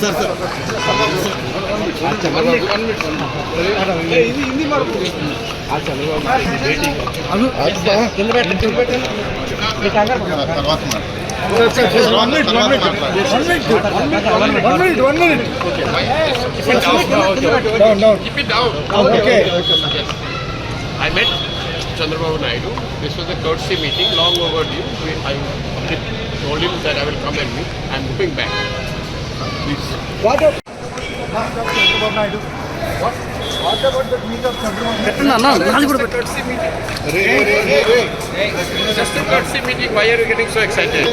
Sir sir. I met Chandrababu Naidu. This was a courtesy meeting, long overdue. We, I told him that I will come and meet. I am moving back. Please. What about What? What about the meeting of Chandrababu Naidu? No, no, no. courtesy meeting. Hey, hey, hey! Ray. Just a courtesy meeting. Why are you getting so excited?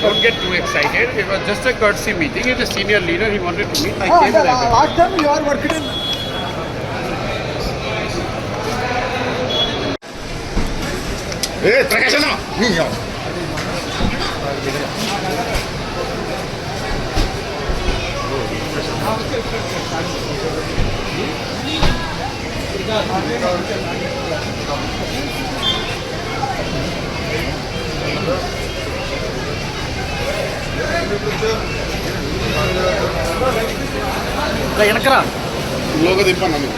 Don't get too excited. It was just a courtesy meeting. It's a senior leader. He wanted to meet. I came ah, uh, last time you are working in Hey, ಪ್ರಕಾಶನ ನೀ ಯಾವ వెనకరా లోగా దింపన్నా మీకు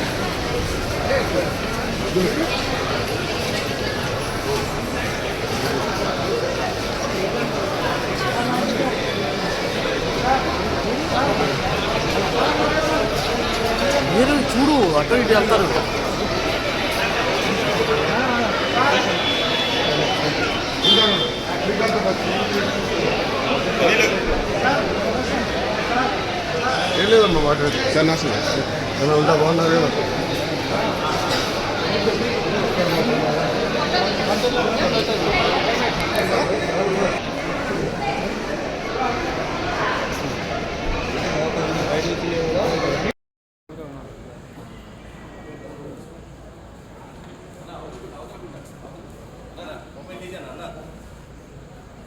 మీరు చూడు అటు ఇటు వెళ్తారు. ఏం లేదమ్మా మాట సన్నాసం ఏమైనా ఉంటా బాగున్నారు? కదా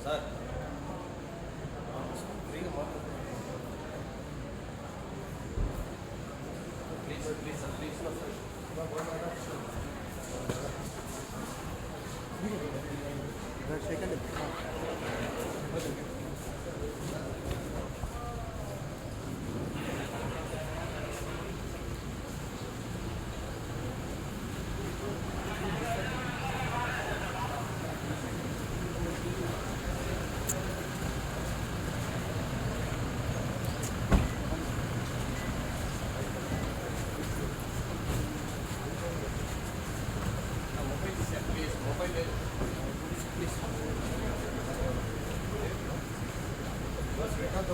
sir please please sir please sir second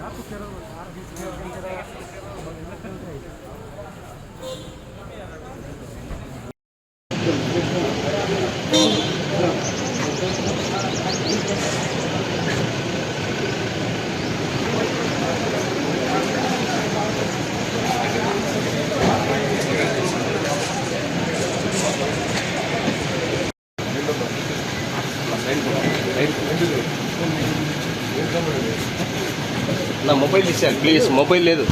నాకు తెరవ నా మొబైల్ ఇచ్చాను ప్లీజ్ మొబైల్ లేదు.